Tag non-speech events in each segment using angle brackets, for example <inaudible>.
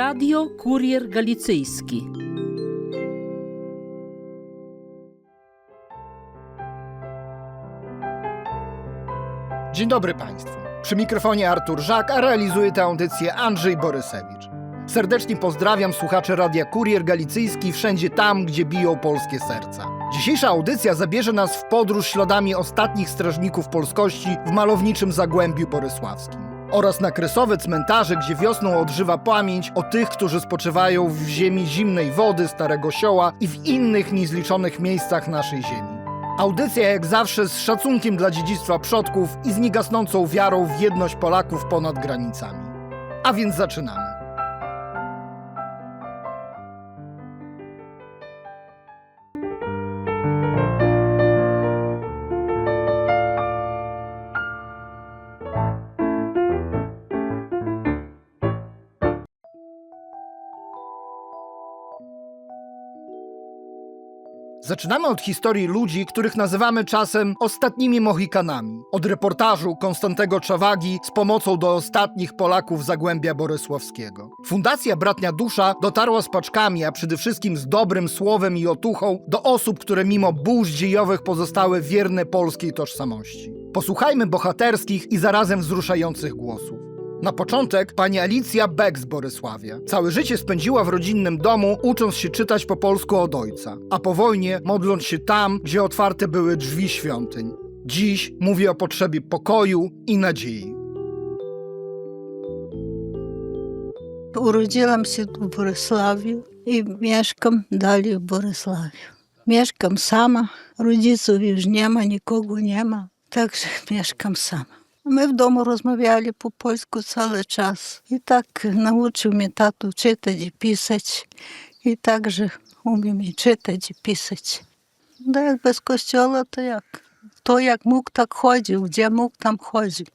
Radio Kurier Galicyjski. Dzień dobry Państwu. Przy mikrofonie Artur Żak, a realizuje tę audycję Andrzej Borysewicz. Serdecznie pozdrawiam słuchaczy Radia Kurier Galicyjski wszędzie tam, gdzie biją polskie serca. Dzisiejsza audycja zabierze nas w podróż śladami ostatnich strażników polskości w malowniczym Zagłębiu Borysławskim oraz na kresowe cmentarze, gdzie wiosną odżywa pamięć o tych, którzy spoczywają w ziemi zimnej wody Starego Sioła i w innych niezliczonych miejscach naszej ziemi. Audycja jak zawsze z szacunkiem dla dziedzictwa przodków i z niegasnącą wiarą w jedność Polaków ponad granicami. A więc zaczynamy. Zaczynamy od historii ludzi, których nazywamy czasem ostatnimi Mohikanami. Od reportażu Konstantego Czawagi z pomocą do ostatnich Polaków Zagłębia Borysławskiego. Fundacja Bratnia Dusza dotarła z paczkami, a przede wszystkim z dobrym słowem i otuchą do osób, które mimo burz dziejowych pozostały wierne polskiej tożsamości. Posłuchajmy bohaterskich i zarazem wzruszających głosów. Na początek pani Alicja Beck z Borysławia. Całe życie spędziła w rodzinnym domu, ucząc się czytać po polsku od ojca, a po wojnie modląc się tam, gdzie otwarte były drzwi świątyń. Dziś mówi o potrzebie pokoju i nadziei. Urodziłam się tu w Borysławiu i mieszkam dalej w Borysławiu. Mieszkam sama, rodziców już nie ma, nikogo nie ma, także <laughs> mieszkam sama. Ми вдома розмовляли по польську цілий час. І так навчив мій тату читати писати. І так же умів і читати писати. Да, як без костюла, то як? Хто як мог, так ходив, де мог, там ходив.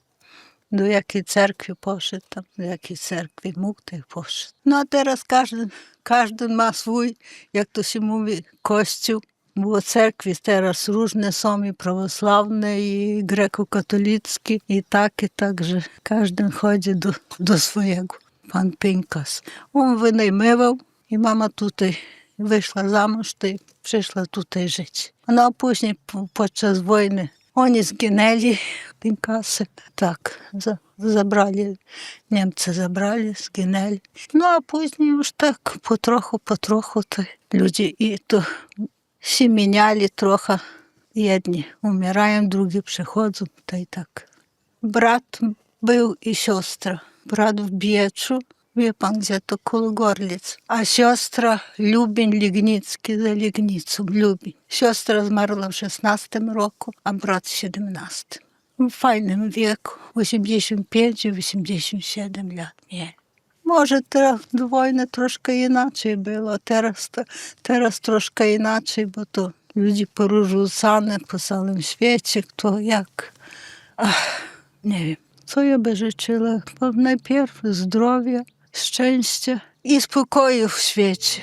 До якої церкви пошит, там, до якої церкви мог, то й пошит. Ну, а зараз кожен, кожен має свій, як то ще мовить, костюм. Bo cerkwi teraz różne są i prawosławne, i grekokatolickie, i takie, także każdy chodzi do, do swojego. Pan Pinkas. On wynajmował i mama tutaj wyszła za mąż i przyszła tutaj żyć. No a później podczas wojny oni zginęli, Pinkasy, tak, za, zabrali, Niemcy zabrali, zginęli. No a później już tak po trochu, po trochu to ludzie i to всі міняли трохи. Одні умираємо, другі приходять, та й так. Брат був і сестра. Брат в Бєчу, wie pan, gdzie to koło Gorlic. A siostra Lubień Lignicki za Lignicą, Lubień. Siostra zmarła w 16 roku, a brat w 17. W fajnym wieku, 85-87 lat mieli. Może teraz wojny troszkę inaczej było, teraz, teraz troszkę inaczej, bo to ludzi porozrzucane po całym świecie, kto jak. Ach, nie wiem, co ja by życzyła. Najpierw zdrowia, szczęścia i spokoju w świecie.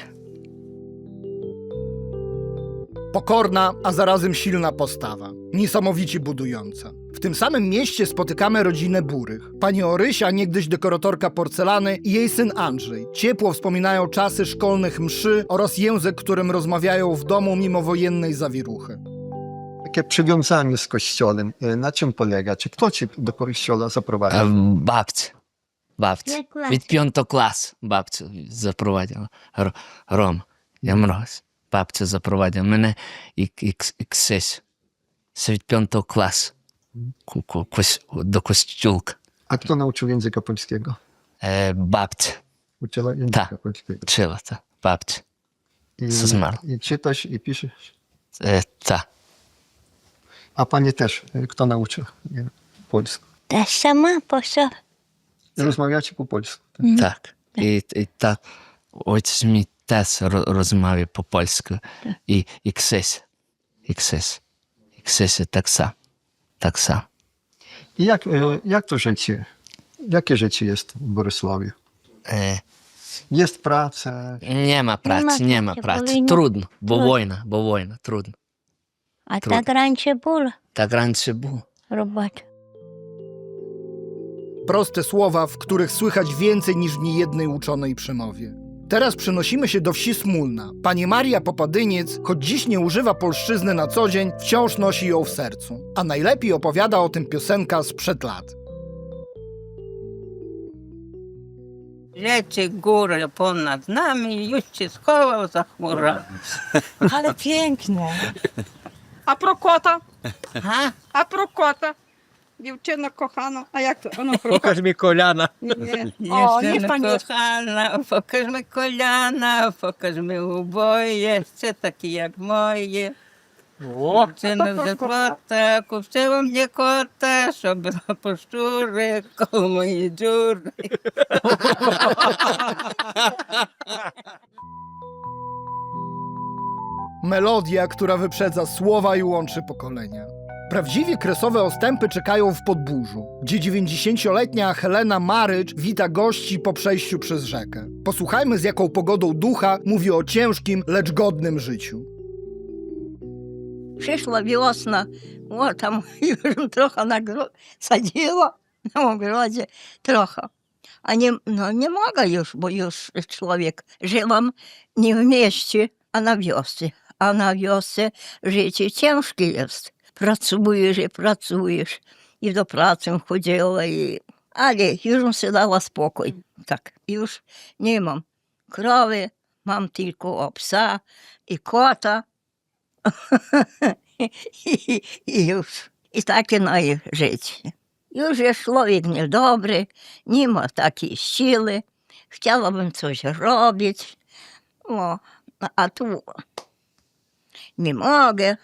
Pokorna, a zarazem silna postawa. Niesamowicie budująca W tym samym mieście spotykamy rodzinę Burych. Pani Orysia, niegdyś dekoratorka porcelany i jej syn Andrzej. Ciepło wspominają czasy szkolnych mszy oraz język, którym rozmawiają w domu mimo wojennej zawiruchy. Таке przywiązanie z kościołem, e, na czym polega? Czy kto cię do kościoła zaprowadził? Ем, Бабця. Бабця. Як клас? Від п'ятого класу бабцю запровадила. Р- Ром, я мороз. Бабця запровадила мене і, і, кс- і ксись. Це від п'ятого класу. ku, ku, do kościółka. A kto nauczył języka polskiego? E, babcia. Uczyła języka ta, polskiego? uczyła, ta, babcia. I, I czytasz i piszesz? E, ta. A panie też, e, kto nauczył polsku? Ta sama poszła. Rozmawiacie po polsku? Tak. Mhm. Tak. I, tak. I tak ojciec mi też ro, rozmawia po polsku. Tak. I, i Krzyś. I I Krzyś tak samo сам. I jak, e, jak to życie? Jakie życie jest w Borysławiu? Е, Jest praca, Нема праці, Нема нема праці, праці. коли Трудно, бо Трудно. війна, бо війна, трудно. А Трудно. так раніше було Так раніше було. робота. proste słowa, w których słychać więcej niż w niejednej uczonej przemowie. Teraz przenosimy się do wsi Smulna. Pani Maria Popadyniec, choć dziś nie używa polszczyzny na co dzień, wciąż nosi ją w sercu. A najlepiej opowiada o tym piosenka sprzed lat. Leci góra ponad nami, już się schował za chmurę. Ale pięknie. A pro kota? A? A pro kota? Dziewczyno kochano, a jak to ono <laughs> Pokaż mi kolana. Nie, <laughs> nie. O, niech pan kochana, pokaż mi kolana, pokaż mi uboje, chcę takie jak moje. O, Dziewczyno ze płota, kupczyło mnie kota, żeby na poszczury, koło mojej dziury. <laughs> Melodia, która wyprzedza słowa i łączy pokolenia. Prawdziwie kresowe ostępy czekają w Podburzu, gdzie 90-letnia Helena Marycz wita gości po przejściu przez rzekę. Posłuchajmy, z jaką pogodą ducha mówi o ciężkim, lecz godnym życiu. Przyszła wiosna, o tam <laughs> już trochę nagro... sadziła na ogrodzie, trochę. A nie, no nie mogę już, bo już człowiek żyłam nie w mieście, a na wiosce. A na wiosce życie ciężkie jest. Pracujesz i pracujesz. I do pracy chodziła, i... ale już mi się dała spokój. Tak, już nie mam krowy, mam tylko psa i kota. I, I już. I takie moje życie. Już jest człowiek niedobry, nie ma takiej siły. Chciałabym coś robić. O, a tu nie mogę.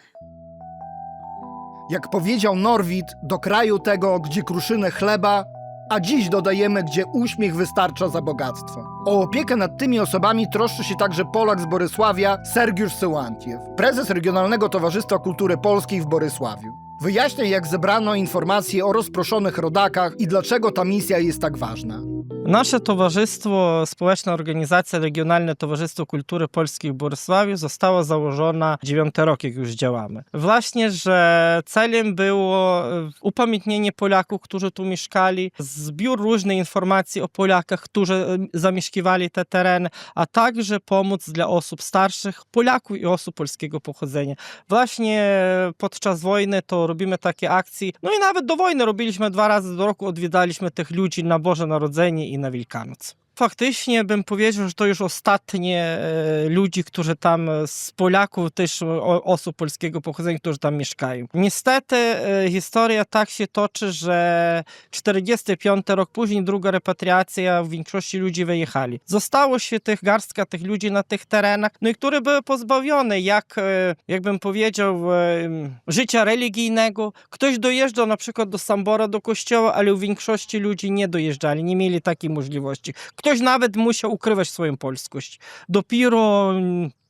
Jak powiedział Norwid, do kraju tego, gdzie kruszynę chleba, a dziś dodajemy, gdzie uśmiech wystarcza za bogactwo. O opiekę nad tymi osobami troszczy się także Polak z Borysławia, Sergiusz Syłantiew, prezes Regionalnego Towarzystwa Kultury Polskiej w Borysławiu. Wyjaśnia, jak zebrano informacje o rozproszonych rodakach i dlaczego ta misja jest tak ważna. Nasze towarzystwo, społeczna organizacja Regionalne Towarzystwo Kultury Polskiej w Borysławiu została założona 9 rok, jak już działamy. Właśnie, że celem było e, upamiętnienie Polaków, którzy tu mieszkali, zbiór różnych informacji o Polakach, którzy e, zamieszkiwali te tereny, a także pomoc dla osób starszych, Polaków i osób polskiego pochodzenia. Właśnie podczas wojny to robimy takie akcje, no i nawet do wojny robiliśmy dwa razy do roku, odwiedzaliśmy tych ludzi na Boże Narodzenie i na Wielkanoc. Faktycznie bym powiedział, że to już ostatnie e, ludzi, którzy tam e, z Polaków, też osób polskiego pochodzenia, którzy tam mieszkają. Niestety e, historia tak się toczy, że 45 rok później, druga repatriacja, w większości ludzi wyjechali. Zostało się tych garstka tych ludzi na tych terenach, no i które były pozbawione, jak, jakbym powiedział, życia religijnego. Ktoś dojeżdżał na przykład do Sambora, do kościoła, ale u większości ludzi nie dojeżdżali, nie mieli takiej możliwości. Ktoś nawet musiał ukrywać swoją polskość. Dopiero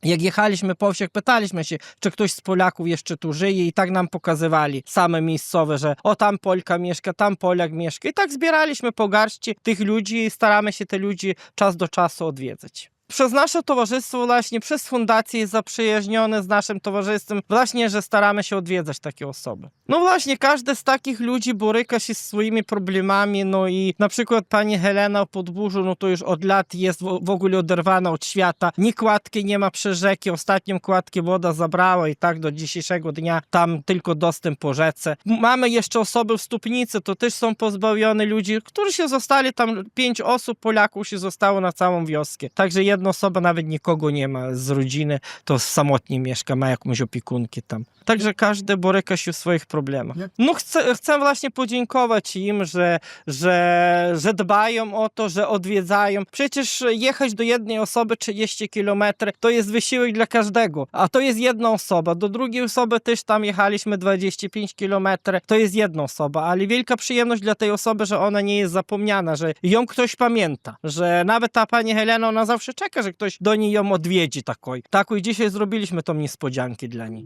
jak jechaliśmy po wsiach, pytaliśmy się, czy ktoś z Polaków jeszcze tu żyje i tak nam pokazywali same miejscowe, że o tam Polka mieszka, tam Polak mieszka. I tak zbieraliśmy po garści tych ludzi i staramy się te ludzi czas do czasu odwiedzać. Przez nasze towarzystwo właśnie, przez fundację jest zaprzyjaźnione z naszym towarzystwem właśnie, że staramy się odwiedzać takie osoby. No właśnie, każdy z takich ludzi boryka się z swoimi problemami, no i na przykład pani Helena w Podburzu, no to już od lat jest w ogóle oderwana od świata. Ni kładki nie ma przy rzeki, ostatnią kładkę woda zabrała i tak do dzisiejszego dnia tam tylko dostęp po rzece. Mamy jeszcze osoby w Stupnicy, to też są pozbawione ludzi, którzy się zostali tam, pięć osób Polaków się zostało na całą wioskę. Także osoba nawet nikogo nie ma z rodziny, to samotnie mieszka, ma jakąś opiekunkę tam. Także każdy boryka się w swoich problemach. No chcę, chcę właśnie podziękować im, że, że, że dbają o to, że odwiedzają. Przecież jechać do jednej osoby 30 km to jest wysiłek dla każdego, a to jest jedna osoba. Do drugiej osoby też tam jechaliśmy 25 km, to jest jedna osoba, ale wielka przyjemność dla tej osoby, że ona nie jest zapomniana, że ją ktoś pamięta, że nawet ta pani Helena, ona zawsze czeka, że ktoś do niej ją odwiedzi takoj. Taką i dzisiaj zrobiliśmy tą niespodziankę dla niej.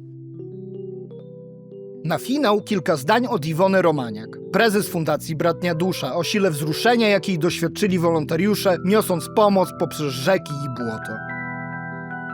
Na finał kilka zdań od Iwony Romaniak, prezes Fundacji Bratnia Dusza, o sile wzruszenia, jakiej doświadczyli wolontariusze, niosąc pomoc poprzez rzeki i błoto.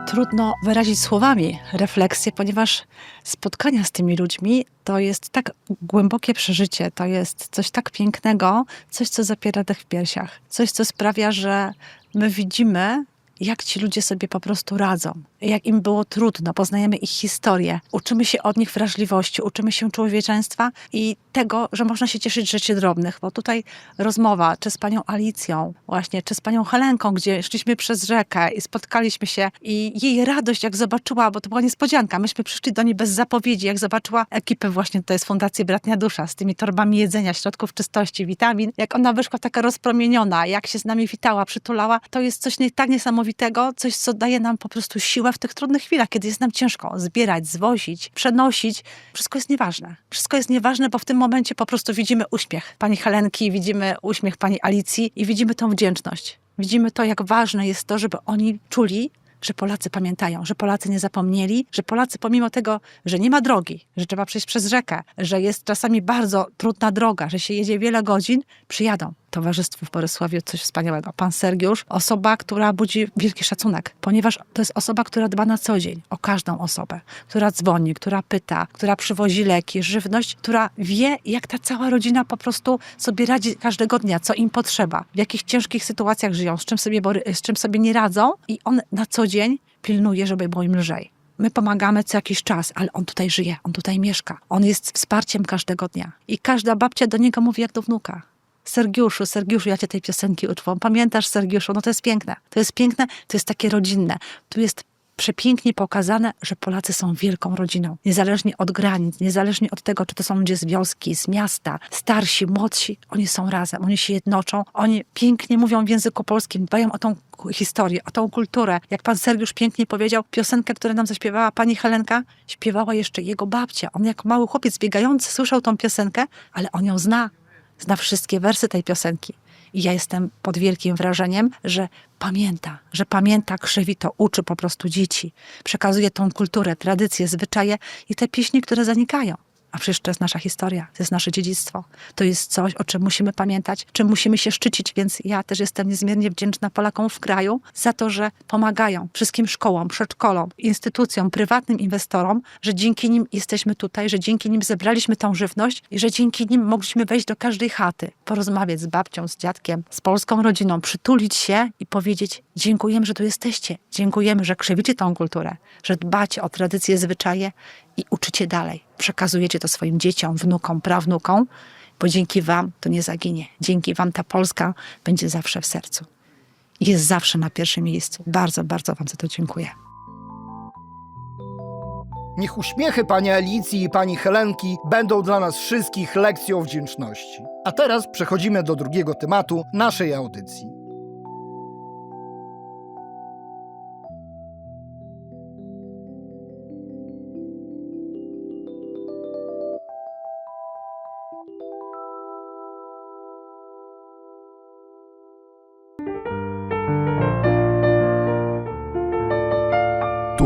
trudno wyrazić słowami refleksję, ponieważ spotkania z tymi ludźmi to jest tak głębokie przeżycie, to jest coś tak pięknego, coś, co zapiera dech w piersiach, coś, co sprawia, że my widzimy, jak ci ludzie sobie po prostu radzą, jak im było trudno, poznajemy ich historię, uczymy się od nich wrażliwości, uczymy się człowieczeństwa i tego, że można się cieszyć rzeczy drobnych, bo tutaj rozmowa, czy z panią Alicją, właśnie, czy z panią Helenką, gdzie szliśmy przez rzekę i spotkaliśmy się i jej radość, jak zobaczyła, bo to była niespodzianka, myśmy przyszli do niej bez zapowiedzi, jak zobaczyła ekipę właśnie, to jest Fundacji Bratnia Dusza, z tymi torbami jedzenia, środków czystości, witamin, jak ona wyszła taka rozpromieniona, jak się z nami witała, przytulała, to jest coś nie, tak niesamowitego, coś, co daje nam po prostu siłę w tych trudnych chwilach, kiedy jest nam ciężko zbierać, zwozić, przenosić. Wszystko jest nieważne. Wszystko jest nieważne, bo w tym momencie po prostu widzimy uśmiech pani Helenki, widzimy uśmiech pani Alicji i widzimy tą wdzięczność. Widzimy to, jak ważne jest to, żeby oni czuli, że Polacy pamiętają, że Polacy nie zapomnieli, że Polacy pomimo tego, że nie ma drogi, że trzeba przejść przez rzekę, że jest czasami bardzo trudna droga, że się jedzie wiele godzin, przyjadą. Towarzystwu w Borysławiu coś wspaniałego. Pan Sergiusz, osoba, która budzi wielki szacunek, ponieważ to jest osoba, która dba na co dzień o każdą osobę, która dzwoni, która pyta, która przywozi leki, żywność, która wie, jak ta cała rodzina po prostu sobie radzi każdego dnia, co im potrzeba, w jakich ciężkich sytuacjach żyją, z czym sobie, z czym sobie nie radzą i on na co dzień pilnuje, żeby było im lżej. My pomagamy co jakiś czas, ale on tutaj żyje, on tutaj mieszka. On jest wsparciem każdego dnia. I każda babcia do niego mówi jak do wnuka. Sergiuszu, Sergiuszu, ja cię tej piosenki uczwam. Pamiętasz, Sergiuszu? No to jest piękne. To jest piękne, to jest takie rodzinne. Tu jest przepięknie pokazane, że Polacy są wielką rodziną. Niezależnie od granic, niezależnie od tego, czy to są ludzie z wioski, z miasta, starsi, młodsi, oni są razem, oni się jednoczą, oni pięknie mówią w języku polskim, dbają o tą historię, o tą kulturę. Jak pan Sergiusz pięknie powiedział, piosenkę, którą nam zaśpiewała pani Helenka, śpiewała jeszcze jego babcia. On jako mały chłopiec biegający słyszał tą piosenkę, ale on ją zna. Zna wszystkie wersy tej piosenki. I ja jestem pod wielkim wrażeniem, że pamięta, że pamięta, krzewi to, uczy po prostu dzieci. Przekazuje tą kulturę, tradycje, zwyczaje i te pieśni, które zanikają. A przecież to jest nasza historia, to jest nasze dziedzictwo. To jest coś, o czym musimy pamiętać, czym musimy się szczycić, więc ja też jestem niezmiernie wdzięczna Polakom w kraju za to, że pomagają wszystkim szkołom, przedszkolom, instytucjom, prywatnym inwestorom, że dzięki nim jesteśmy tutaj, że dzięki nim zebraliśmy tą żywność i że dzięki nim mogliśmy wejść do każdej chaty, porozmawiać z babcią, z dziadkiem, z polską rodziną, przytulić się i powiedzieć dziękujemy, że tu jesteście, dziękujemy, że krzewicie tą kulturę, że dbacie o tradycje, zwyczaje i uczycie dalej. Przekazujecie to swoim dzieciom, wnukom, prawnukom, bo dzięki wam to nie zaginie. Dzięki wam ta Polska będzie zawsze w sercu. Jest zawsze na pierwszym miejscu. Bardzo, bardzo wam za to dziękuję. Niech uśmiechy pani Alicji i pani Helenki będą dla nas wszystkich lekcją wdzięczności. A teraz przechodzimy do drugiego tematu naszej audycji.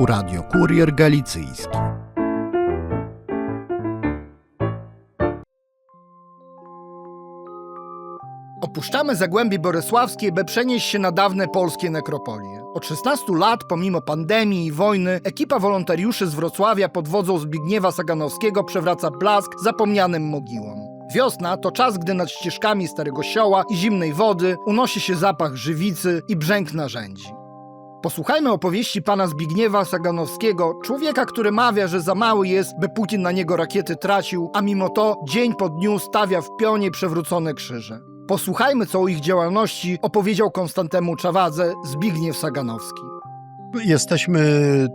Radio Kurier Galicyjski. Opuszczamy Zagłębie Borysławskie, by przenieść się na dawne polskie nekropolie. Od 16 lat, pomimo pandemii i wojny, ekipa wolontariuszy z Wrocławia pod wodzą Zbigniewa Saganowskiego przewraca blask zapomnianym mogiłom. Wiosna to czas, gdy nad ścieżkami Starego Sioła i zimnej wody unosi się zapach żywicy i brzęk narzędzi. Posłuchajmy opowieści pana Zbigniewa Saganowskiego, człowieka, który mawia, że za mały jest, by Putin na niego rakiety tracił, a mimo to dzień po dniu stawia w pionie przewrócone krzyże. Posłuchajmy, co o ich działalności opowiedział Konstantemu Czawadze Zbigniew Saganowski. Jesteśmy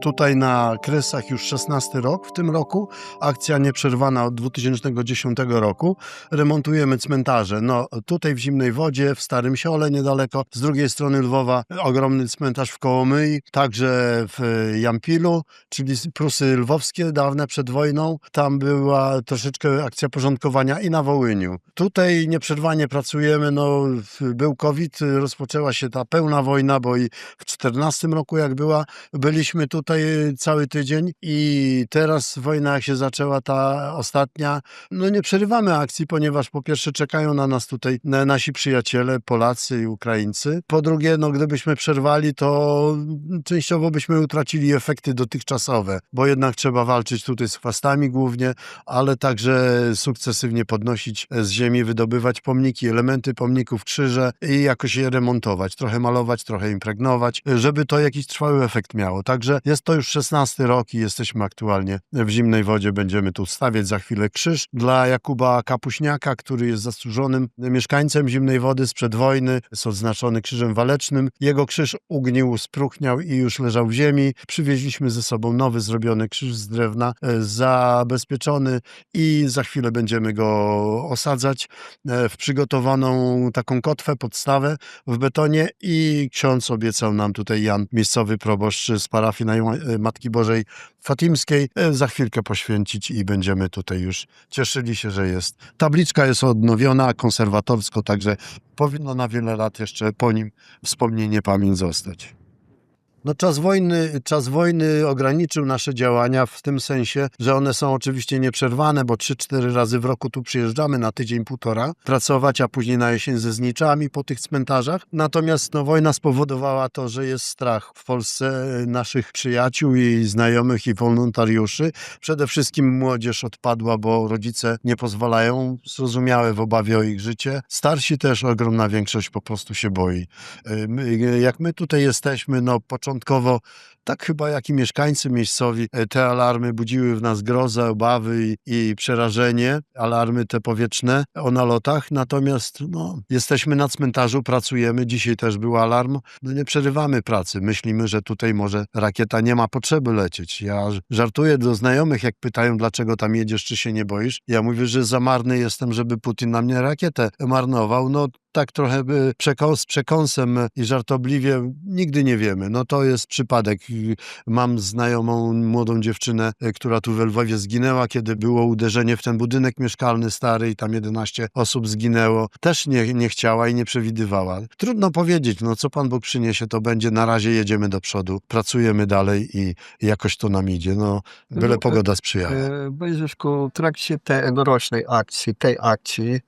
tutaj na Kresach już 16 rok w tym roku. Akcja nieprzerwana od 2010 roku. Remontujemy cmentarze. No tutaj w Zimnej Wodzie, w Starym Siole niedaleko. Z drugiej strony Lwowa ogromny cmentarz w Kołomyi. Także w Jampilu, czyli Prusy Lwowskie dawne przed wojną. Tam była troszeczkę akcja porządkowania i na Wołyniu. Tutaj nieprzerwanie pracujemy. No, był COVID, rozpoczęła się ta pełna wojna, bo i w 14 roku jak było była. Byliśmy tutaj cały tydzień i teraz wojna jak się zaczęła, ta ostatnia, no nie przerywamy akcji, ponieważ po pierwsze czekają na nas tutaj na- nasi przyjaciele, Polacy i Ukraińcy. Po drugie, no gdybyśmy przerwali, to częściowo byśmy utracili efekty dotychczasowe, bo jednak trzeba walczyć tutaj z chwastami głównie, ale także sukcesywnie podnosić z ziemi, wydobywać pomniki, elementy pomników, krzyże i jakoś je remontować, trochę malować, trochę impregnować, żeby to jakiś trwały efekt miało. Także jest to już 16 rok i jesteśmy aktualnie w zimnej wodzie. Będziemy tu stawiać za chwilę krzyż dla Jakuba Kapuśniaka, który jest zasłużonym mieszkańcem zimnej wody sprzed wojny. Jest odznaczony krzyżem walecznym. Jego krzyż ugnił, spróchniał i już leżał w ziemi. Przywieźliśmy ze sobą nowy zrobiony krzyż z drewna, e, zabezpieczony i za chwilę będziemy go osadzać e, w przygotowaną taką kotwę, podstawę w betonie i ksiądz obiecał nam tutaj Jan, miejscowy proboszcz z parafii e, Matki Bożej Fatimskiej, e, za chwilkę poświęcić i będziemy tutaj już cieszyli się, że jest. Tabliczka jest odnowiona konserwatorsko, także powinno na wiele lat jeszcze po nim wspomnienie, pamięć zostać. No czas wojny, czas wojny ograniczył nasze działania w tym sensie, że one są oczywiście nieprzerwane, bo 3-4 razy w roku tu przyjeżdżamy na tydzień, półtora pracować, a później na jesień ze zniczami po tych cmentarzach. Natomiast no, wojna spowodowała to, że jest strach w Polsce e, naszych przyjaciół i znajomych i wolontariuszy. Przede wszystkim młodzież odpadła, bo rodzice nie pozwalają, zrozumiałe w obawie o ich życie. Starsi też, ogromna większość po prostu się boi. E, My, jak my tutaj jesteśmy, no początkowo, tak chyba jak i mieszkańcy miejscowi, e, te alarmy budziły w nas grozę, obawy i, i przerażenie, alarmy te powietrzne o nalotach, natomiast no, jesteśmy na cmentarzu, pracujemy, dzisiaj też był alarm, no nie przerywamy pracy, myślimy, że tutaj może rakieta nie ma potrzeby lecieć. Ja żartuję do znajomych, jak pytają, dlaczego tam jedziesz, czy się nie boisz. Ja mówię, że za marny jestem, żeby Putin na mnie rakietę marnował. No tak trochę by przekąs, z przekąsem i żartobliwie nigdy nie wiemy. No to jest przypadek. Mam znajomą młodą dziewczynę, e, która tu w Lwowie zginęła, kiedy było uderzenie w ten budynek mieszkalny stary i tam 11 osób zginęło. Też nie, nie chciała i nie przewidywała. Trudno powiedzieć, no co Pan Bóg przyniesie, to będzie. Na razie jedziemy do przodu, pracujemy dalej i jakoś to nam idzie. No, byle No, pogoda sprzyjała. E, Wojcieszku, w trakcie tegorocznej akcji, tej akcji, e,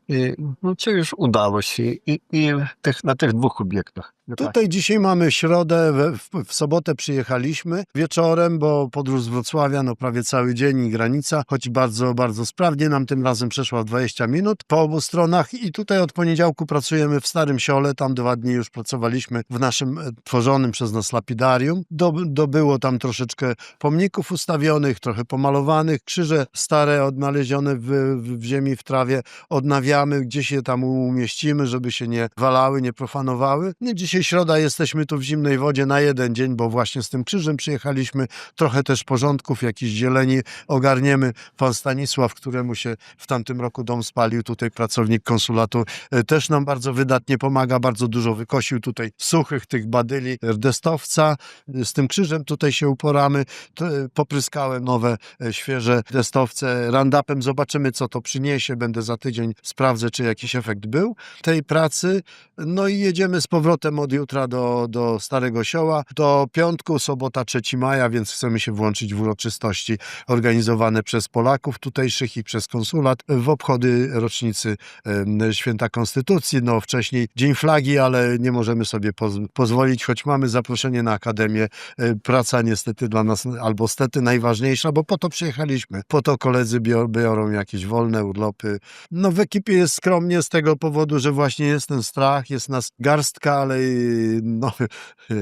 no co już udało się i, i tych, na tych dwóch obiektach? Tutaj dzisiaj mamy środę, w, w sobotę przyjechaliśmy wieczorem, bo podróż z Wrocławia, no prawie cały dzień i granica, choć bardzo, bardzo sprawnie nam tym razem przeszła w 20 minut po obu stronach i tutaj od poniedziałku pracujemy w Starym Siole, tam dwa dni już pracowaliśmy w naszym e, tworzonym przez nas lapidarium. Do, dobyło tam troszeczkę pomników ustawionych, trochę pomalowanych, krzyże stare odnalezione w, w, w ziemi, w trawie odnawiamy, gdzieś je tam umieścimy, żeby się nie walały, nie profanowały. No i dzisiaj środa, jesteśmy tu w zimnej wodzie na jeden dzień, bo właśnie z tym krzyżem przyjechaliśmy. Trochę też porządków, jakiejś zieleni ogarniemy. Pan Stanisław, któremu się w tamtym roku dom spalił, tutaj pracownik konsulatu, e, też nam bardzo wydatnie pomaga, bardzo dużo wykosił tutaj suchych tych badyli destowca. Z tym krzyżem tutaj się uporamy. E, Popryskałem nowe, e, świeże destowce randapem. Zobaczymy, co to przyniesie. Będę za tydzień, sprawdzę, czy jakiś efekt był tej pracy. No i jedziemy z powrotem od jutra do, do Starego Sioła. Do piątku, sobota 3 maja, więc chcemy się włączyć w uroczystości organizowane przez Polaków tutejszych i przez konsulat w obchody rocznicy Święta Konstytucji. No wcześniej Dzień Flagi, ale nie możemy sobie poz pozwolić, choć mamy zaproszenie na Akademię. E, Praca niestety dla nas, albo stety najważniejsza, bo po to przyjechaliśmy. Po to koledzy bior biorą jakieś wolne urlopy. No w ekipie jest skromnie z tego powodu, że właśnie jest ten strach, jest nas garstka, ale no,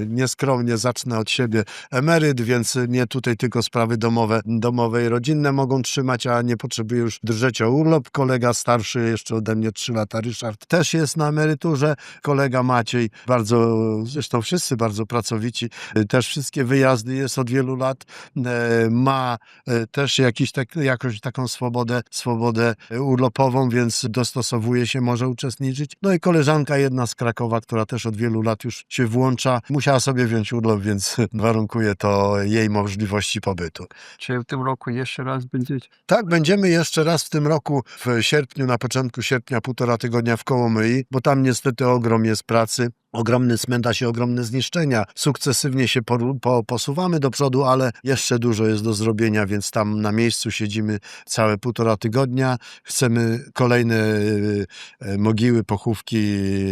nieskromnie zacznę od siebie emeryt, więc nie tutaj tylko sprawy domowe, domowe i rodzinne mogą trzymać, a nie potrzebuję już drżeć o urlop. Kolega starszy, jeszcze ode mnie 3 lata, Ryszard, też jest na emeryturze. Kolega Maciej, bardzo, zresztą wszyscy bardzo pracowici, też wszystkie wyjazdy jest od wielu lat. E, Ma e, też jakiś tak, jakąś taką swobodę, swobodę urlopową, więc dostosowuje się, może uczestniczyć. No i koleżanka jedna z Krakowa, która też od wielu lat już się włącza, musiała sobie wziąć urlop, więc <laughs> warunkuje to jej możliwości pobytu. Czy w tym roku jeszcze raz będziecie? Tak, będziemy jeszcze raz w tym roku, w sierpniu, na początku sierpnia, półtora tygodnia w Kołomyi, bo tam niestety ogrom jest pracy. Ogromny cmentarz i ogromne zniszczenia. Sukcesywnie się poru- po, posuwamy do przodu, ale jeszcze dużo jest do zrobienia, więc tam na miejscu siedzimy całe półtora tygodnia. Chcemy kolejne y, y, mogiły, pochówki,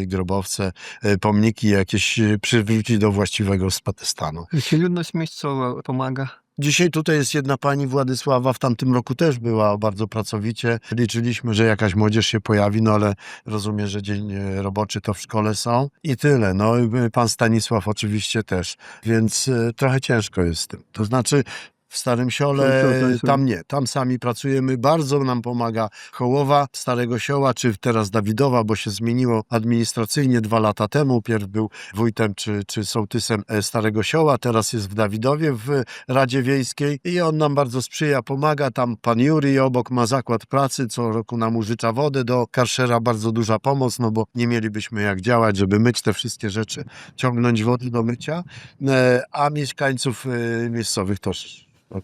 grobowce, y, pomniki jakieś przywrócić do właściwego stanu. Czy ludność miejscowa pomaga? Dzisiaj tutaj jest jedna pani Władysława, w tamtym roku też była bardzo pracowicie. Liczyliśmy, że jakaś młodzież się pojawi, no ale rozumiem, że dzień e, roboczy to w szkole są. I tyle. No i pan Stanisław oczywiście też. Więc e, trochę ciężko jest z tym. To znaczy w Starym Siole, tam nie, tam sami pracujemy. Bardzo nam pomaga Hołowa Starego Sioła, czy teraz Dawidowa, bo się zmieniło administracyjnie dwa lata temu. Pierw był wójtem czy, czy sołtysem e, Starego Sioła, teraz jest w Dawidowie w Radzie Wiejskiej i on nam bardzo sprzyja, pomaga. Tam pan Juri obok ma zakład pracy, co roku nam użycza wodę do karszera, bardzo duża pomoc, no bo nie mielibyśmy jak działać, żeby myć te wszystkie rzeczy, ciągnąć wody do mycia, E, a mieszkańców e, miejscowych to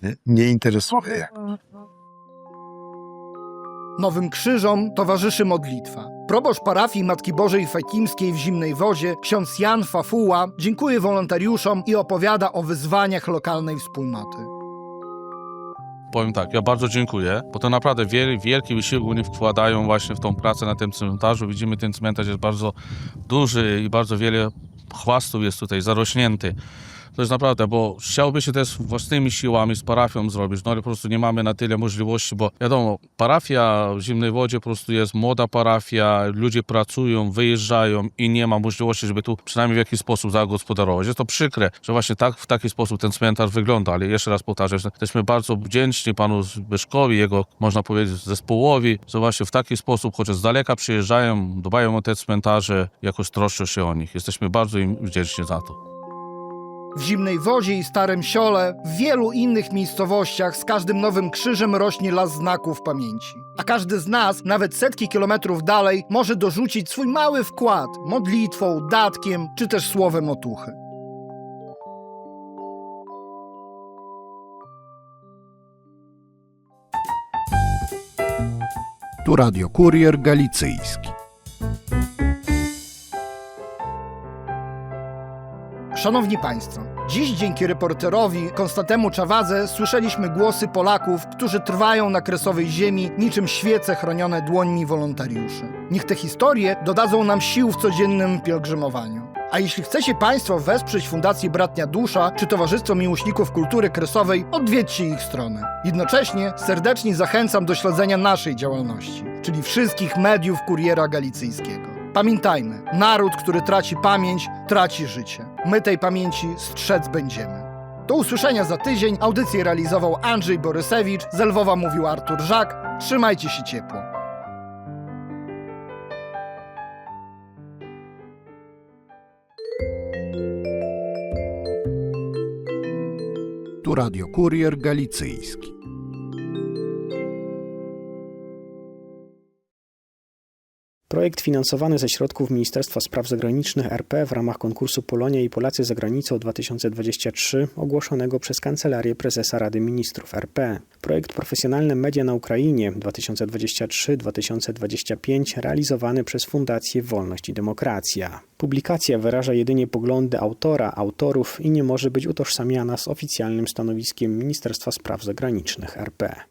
nie, nie interesuje. Nowym krzyżom towarzyszy modlitwa. Proboszcz parafii Matki Bożej Fekimskiej w Zimnej Wodzie, ksiądz Jan Fafuła, dziękuję wolontariuszom i opowiada o wyzwaniach lokalnej wspólnoty. Powiem tak, ja bardzo dziękuję, bo to naprawdę wiel, wielki wysiłek oni wkładają właśnie w tą pracę na tym cmentarzu. Widzimy, ten cmentarz jest bardzo duży i bardzo wiele chwastów jest tutaj zarośnięty. To jest naprawdę, bo chciałby się też własnymi siłami z parafią zrobić, no ale po prostu nie mamy na tyle możliwości, bo wiadomo, parafia w Zimnej Wodzie po prostu jest młoda parafia, ludzie pracują, wyjeżdżają i nie ma możliwości, żeby tu przynajmniej w jakiś sposób zagospodarować. Jest to przykre, że właśnie tak, w taki sposób ten cmentarz wygląda, ale jeszcze raz powtarzam, że jesteśmy bardzo wdzięczni panu Zbyszkowi, jego, można powiedzieć, zespołowi, że właśnie w taki sposób, chociaż z daleka przyjeżdżają, dbają o te cmentarze, jakoś troszczą się o nich. Jesteśmy bardzo im wdzięczni za to. W Zimnej Wodzie i Starym Siole, w wielu innych miejscowościach z każdym nowym krzyżem rośnie las znaków pamięci. A każdy z nas, nawet setki kilometrów dalej, może dorzucić swój mały wkład modlitwą, datkiem czy też słowem otuchy. Tu Radio Kurier Galicyjski. Szanowni Państwo, dziś dzięki reporterowi Konstantemu Czawadze słyszeliśmy głosy Polaków, którzy trwają na kresowej ziemi niczym świece chronione dłońmi wolontariuszy. Niech te historie dodadzą nam sił w codziennym pielgrzymowaniu. A jeśli chcecie Państwo wesprzeć Fundację Bratnia Dusza czy Towarzystwo Miłośników Kultury Kresowej, odwiedźcie ich stronę. Jednocześnie serdecznie zachęcam do śledzenia naszej działalności, czyli wszystkich mediów Kuriera Galicyjskiego. Pamiętajmy, naród, który traci pamięć, traci życie. My tej pamięci strzec będziemy. Do usłyszenia za tydzień. Audycję realizował Andrzej Borysewicz, z Lwowa mówił Artur Żak. Trzymajcie się ciepło. Tu Radio Kurier Galicyjski. Projekt finansowany ze środków Ministerstwa Spraw Zagranicznych RP w ramach konkursu Polonia i Polacy za granicą 2023 ogłoszonego przez Kancelarię Prezesa Rady Ministrów RP. Projekt Profesjonalne Media na Ukrainie 2023-2025 realizowany przez Fundację Wolność i Demokracja. Publikacja wyraża jedynie poglądy autora, autorów i nie może być utożsamiana z oficjalnym stanowiskiem Ministerstwa Spraw Zagranicznych RP.